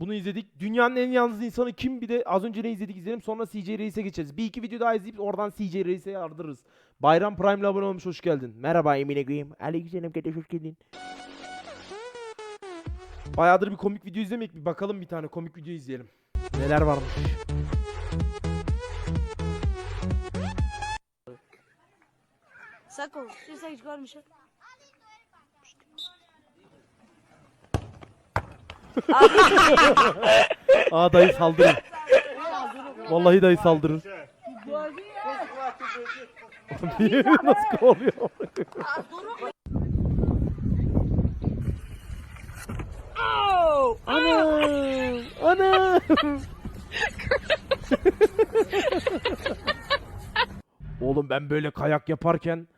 Bunu izledik. Dünyanın en yalnız insanı kim? Bir de az önce ne izledik izleyelim. Sonra CJ Reis'e geçeriz. Bir iki video daha izleyip oradan CJ Reis'e yardırırız. Bayram Prime'le abone olmuş. Hoş geldin. Merhaba Emine Green. Aleykümselam kardeş hoş geldin. Bayağıdır bir komik video izlemek. Bir bakalım bir tane komik video izleyelim. Neler varmış. Sako, ty jesteś gorszy. Aa dayı saldırır. Vallahi dayı saldırır. Niye nasıl kovalıyor? Ana! Ana! Oğlum ben böyle kayak yaparken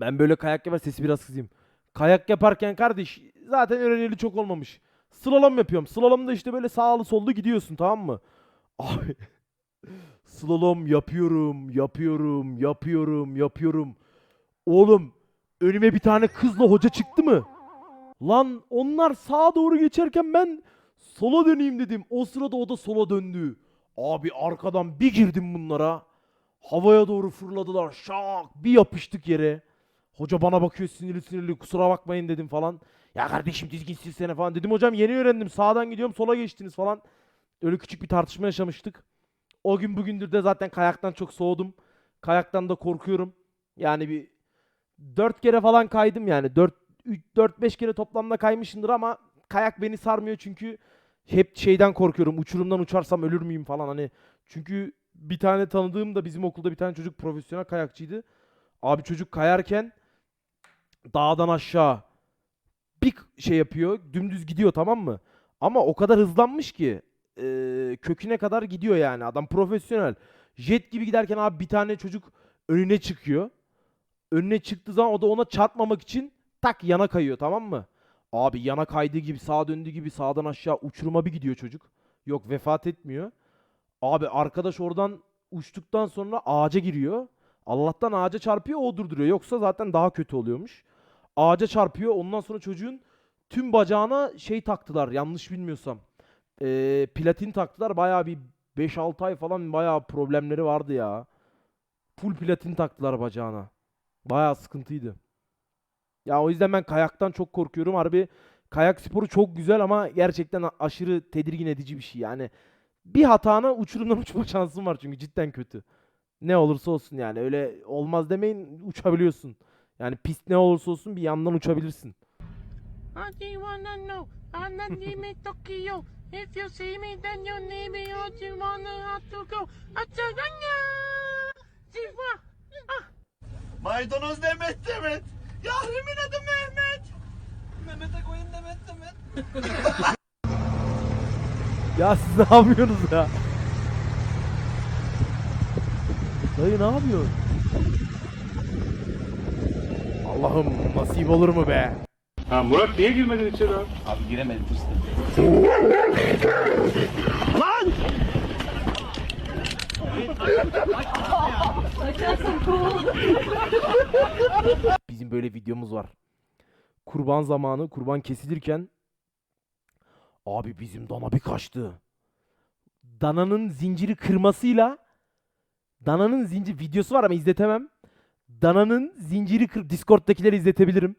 ben böyle kayak yapar sesi biraz kızayım. Kayak yaparken kardeş zaten öğreneli çok olmamış. Slalom yapıyorum. Slalomda işte böyle sağlı sollu gidiyorsun tamam mı? Abi slalom yapıyorum, yapıyorum, yapıyorum, yapıyorum. Oğlum önüme bir tane kızla hoca çıktı mı? Lan onlar sağa doğru geçerken ben sola döneyim dedim. O sırada o da sola döndü. Abi arkadan bir girdim bunlara. Havaya doğru fırladılar. Şak bir yapıştık yere. Hoca bana bakıyor sinirli sinirli kusura bakmayın dedim falan. Ya kardeşim dizgin silsene falan dedim. Hocam yeni öğrendim sağdan gidiyorum sola geçtiniz falan. Öyle küçük bir tartışma yaşamıştık. O gün bugündür de zaten kayaktan çok soğudum. Kayaktan da korkuyorum. Yani bir 4 kere falan kaydım yani. 4 4-5 kere toplamda kaymışımdır ama kayak beni sarmıyor çünkü hep şeyden korkuyorum. Uçurumdan uçarsam ölür müyüm falan hani. Çünkü bir tane tanıdığım da bizim okulda bir tane çocuk profesyonel kayakçıydı. Abi çocuk kayarken dağdan aşağı bir şey yapıyor. Dümdüz gidiyor tamam mı? Ama o kadar hızlanmış ki eee, köküne kadar gidiyor yani. Adam profesyonel. Jet gibi giderken abi bir tane çocuk önüne çıkıyor. Önüne çıktığı zaman o da ona çarpmamak için tak yana kayıyor tamam mı? Abi yana kaydığı gibi sağa döndüğü gibi sağdan aşağı uçuruma bir gidiyor çocuk. Yok vefat etmiyor. Abi arkadaş oradan uçtuktan sonra ağaca giriyor. Allah'tan ağaca çarpıyor o durduruyor. Yoksa zaten daha kötü oluyormuş. Ağaca çarpıyor. Ondan sonra çocuğun tüm bacağına şey taktılar yanlış bilmiyorsam. Ee, platin taktılar. Bayağı bir 5-6 ay falan bayağı problemleri vardı ya. Full platin taktılar bacağına. Bayağı sıkıntıydı. Ya o yüzden ben kayaktan çok korkuyorum. Harbi kayak sporu çok güzel ama gerçekten aşırı tedirgin edici bir şey. Yani bir hatana uçurumdan uçma şansın var çünkü cidden kötü. Ne olursa olsun yani öyle olmaz demeyin uçabiliyorsun. Yani pist ne olursa olsun bir yandan uçabilirsin. I wanna know. The name is Tokyo. If you see me, then you need me. Do you wanna have to go? Ataganya! Civa! Maydanoz Demet Demet. Yahrimin adı Mehmet. Mehmet'e koyun Demet Demet. Ya siz ne yapıyorsunuz ya? Dayı ne yapıyorsun? Allah'ım nasip olur mu be? Ha Murat niye girmedin içeri abi? Abi giremedim fıstık. Bizim böyle videomuz var. Kurban zamanı, kurban kesilirken abi bizim dana bir kaçtı. Dananın zinciri kırmasıyla dananın zincir videosu var ama izletemem. Dananın zinciri kır Discord'dakileri izletebilirim.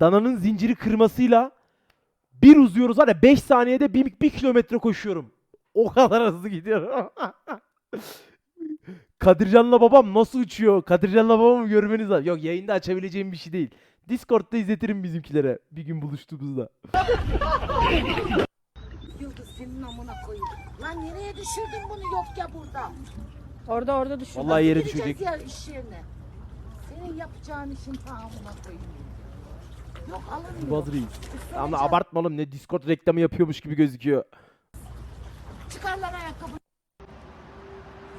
Dananın zinciri kırmasıyla bir uzuyoruz var ya 5 saniyede 1 kilometre koşuyorum. O kadar hızlı gidiyorum. Kadircan'la babam nasıl uçuyor? Kadircan'la babamı görmeniz lazım. Yok yayında açabileceğim bir şey değil. Discord'da izletirim bizimkilere bir gün buluştuğumuzda. Yıldız senin amına koyayım. Lan nereye düşürdün bunu yok ya burada. Orada orada düşün. Vallahi yere Gideceğiz düşecek. ya iş yerine. Senin yapacağın işin tamamına koyayım. Yok alınmıyor. Baz Reis. Isıracak. Ama abartma oğlum ne Discord reklamı yapıyormuş gibi gözüküyor. Çıkarlar ayakkabı.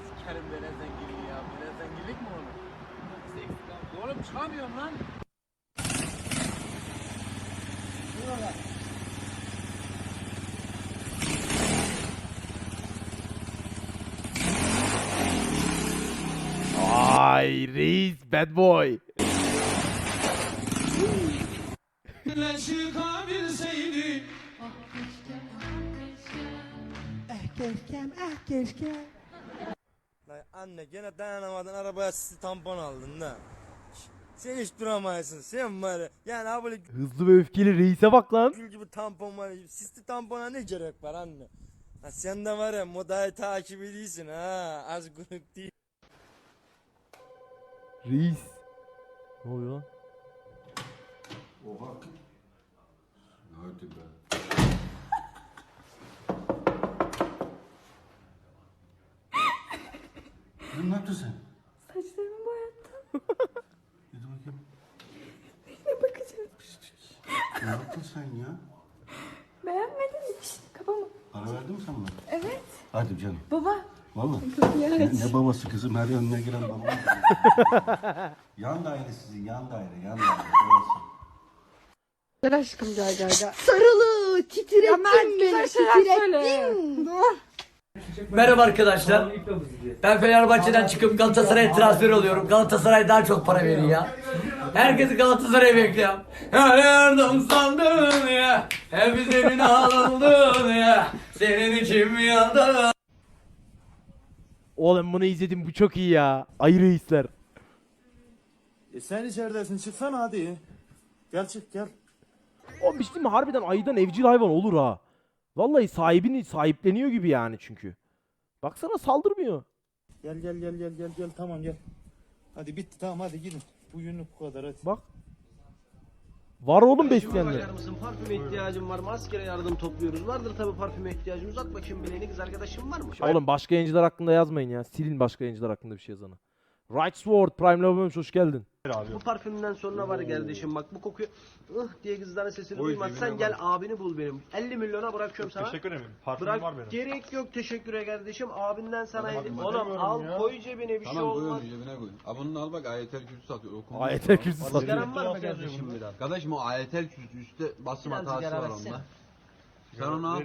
Sikerim böyle zenginliği ya. Böyle zenginlik mi olur? Oğlum çıkamıyorum lan. Ay reis bad boy. Keşkem ah keşkem. Lan anne gene dayanamadın arabaya sisi tampon aldın da. Sen hiç duramayasın. Sen var ya. Yani ha böyle Hızlı ve öfkeli reise bak lan. gül gibi tampon var. Sisli tampona ne gerek var anne? Ha sen de var ya modayı takip ediyorsun ha. Az grup değil. Reis. Ne oluyor lan? Ne yaptın sen? Saçlarımı boyattım. Hadi bakayım. Ne bakacağım? Ne yaptın sen ya? Beğenmedin mi? Şişt, kapama. Para verdin mi sen bana? Evet. Hadi canım. Baba. Kapıyı Ne, ne babası kızım her önüne giren baba. yan daire sizin yan daire yan daire. Orası. Aşkım gel gel gel. Sarılı titrettin beni titrettin. Merhaba arkadaşlar. Ben Fenerbahçe'den çıkıp Galatasaray'a transfer oluyorum. Galatasaray daha çok para veriyor ya. Herkesi Galatasaray'a bekliyorum. Her yardım sandın ya. Hep senin alındın ya. Senin için mi yandım? Oğlum bunu izledim bu çok iyi ya. Ayı reisler. E sen içeridesin çıksana hadi. Gel çık gel. Oğlum diyeyim mi? Harbiden ayıdan evcil hayvan olur ha. Vallahi sahibini sahipleniyor gibi yani çünkü. Baksana saldırmıyor. Gel gel gel gel gel gel tamam gel. Hadi bitti tamam hadi gidin. Bugünlük bu kadar hadi. Bak. Var oğlum besleyenler. mısın? Parfüme ihtiyacım var. Maskere yardım topluyoruz. Vardır tabii parfüme ihtiyacımız. At bakayım bileğini kız arkadaşım var mı? Oğlum başka yayıncılar hakkında yazmayın ya. Silin başka yayıncılar hakkında bir şey yazanı. Right Sword Prime Love'ım hoş geldin. Bu parfümden sonra var kardeşim bak bu kokuyu ıh diye kızların sesini duymazsan gel abini bul benim. 50 milyona bırakıyorum sana. Teşekkür ederim. Parfüm Bırak var benim. gerek yok teşekküre kardeşim. Abinden sana hediye. Oğlum al ya. koy cebine bir şey Tamam koy olmaz. onu cebine koy. Ha bunu al bak ayetel kürsü satıyor. Okunmuş. Ayetel kürsü satıyor. Sigaran var mı kardeşim biraz? Kardeşim o ayetel kürsü üstte basım Biraz hatası var onda. Sen onu al.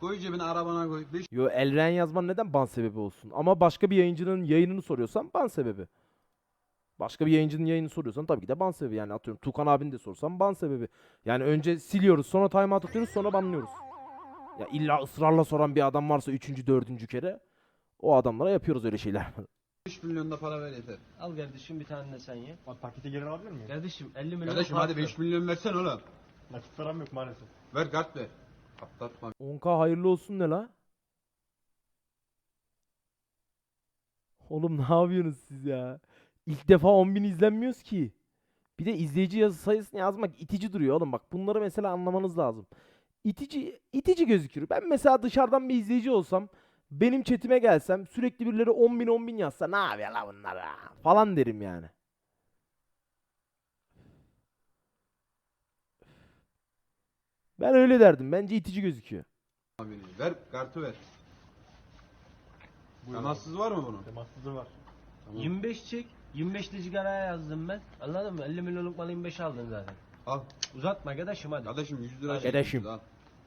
Koy cebine arabana koy. Beş Yo Elren yazman neden ban sebebi olsun? Ama başka bir yayıncının yayınını soruyorsan ban sebebi. Başka bir yayıncının yayını soruyorsan tabii ki de ban sebebi. Yani atıyorum Tukan abini de sorsam ban sebebi. Yani önce siliyoruz sonra timeout atıyoruz sonra banlıyoruz. Ya illa ısrarla soran bir adam varsa üçüncü dördüncü kere o adamlara yapıyoruz öyle şeyler. 5 milyon da para ver yeter. Al kardeşim bir tane de sen ye. Bak paketi geri alabilir miyim? Kardeşim 50 milyon Kardeşim hadi parfüm. 5 milyon versen oğlum. Nakit param yok maalesef. Ver kart ver. Atlatma. 10k hayırlı olsun ne la? Oğlum ne yapıyorsunuz siz ya? İlk defa 10.000 izlenmiyoruz ki. Bir de izleyici yazı sayısını yazmak itici duruyor oğlum. Bak bunları mesela anlamanız lazım. İtici, itici gözükür. Ben mesela dışarıdan bir izleyici olsam benim chatime gelsem sürekli birileri 10.000 10.000 yazsa ne yapıyor la bunlar ha?" falan derim yani. Ben öyle derdim. Bence itici gözüküyor. Abi, Ver kartı ver. Temassız var mı bunun? Temassızı var. 25 çek. 25 de sigaraya yazdım ben. Anladın mı? 50 milyonluk malı 25 aldın zaten. Al. Uzatma kardeşim hadi. Kardeşim 100 lira Kardeşim. al.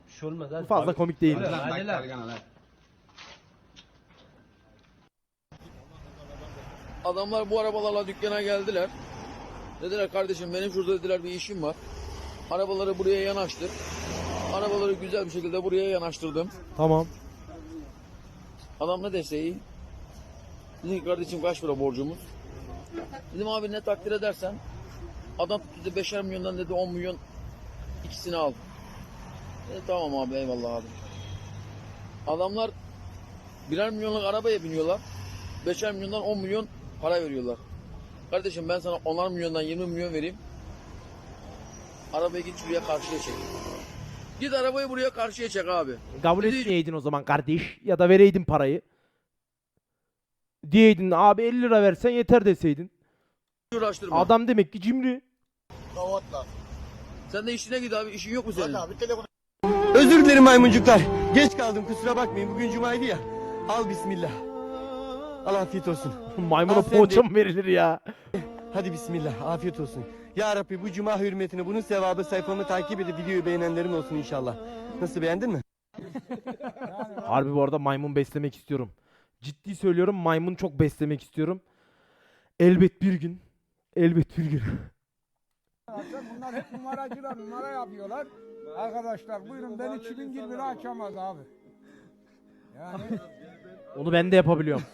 Bir şey olmaz hadi. Bu fazla komik değil. Hadi lan, Hadi hadi hadi. Adamlar bu arabalarla dükkana geldiler. Dediler kardeşim benim şurada dediler bir işim var. Arabaları buraya yanaştır. Arabaları güzel bir şekilde buraya yanaştırdım. Tamam. Adam ne dese iyi. Dedim ki kardeşim kaç para borcumuz? Dedim abi ne takdir edersen. Adam tuttu 5'er milyondan dedi 10 milyon ikisini al. Dedi tamam abi eyvallah abi. Adamlar birer milyonluk arabaya biniyorlar. 5'er milyondan 10 milyon para veriyorlar. Kardeşim ben sana 10'ar milyondan 20 milyon vereyim. Arabayı git şuraya karşıya çek. Git arabayı buraya karşıya çek abi. Kabul Dedi- etmeyeydin o zaman kardeş. Ya da vereydin parayı. Diyeydin abi 50 lira versen yeter deseydin. Uğraştırma. Adam demek ki cimri. Sen de işine git abi. İşin yok mu senin? Özür dilerim maymuncuklar. Geç kaldım kusura bakmayın. Bugün cumaydı ya. Al bismillah. Al afiyet olsun. Maymuna Aferin poğaça mı verilir ya? Hadi bismillah afiyet olsun. Ya Rabbi bu cuma hürmetine bunun sevabı sayfamı takip edip videoyu beğenenlerin olsun inşallah. Nasıl beğendin mi? Harbi bu arada maymun beslemek istiyorum. Ciddi söylüyorum maymun çok beslemek istiyorum. Elbet bir gün. Elbet bir gün. Bunlar hep numaracılar numara yapıyorlar. Arkadaşlar buyurun beni kimin gibi açamaz abi. Yani Onu ben de yapabiliyorum.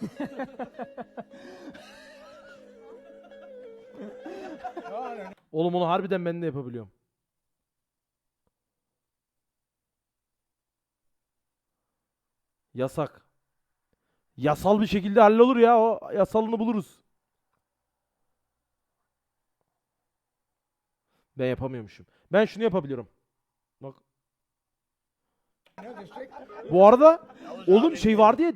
Oğlum onu harbiden ben de yapabiliyorum. Yasak. Yasal bir şekilde hallolur ya o yasalını buluruz. Ben yapamıyormuşum. Ben şunu yapabiliyorum. Bak. Bu arada oğlum şey vardı ya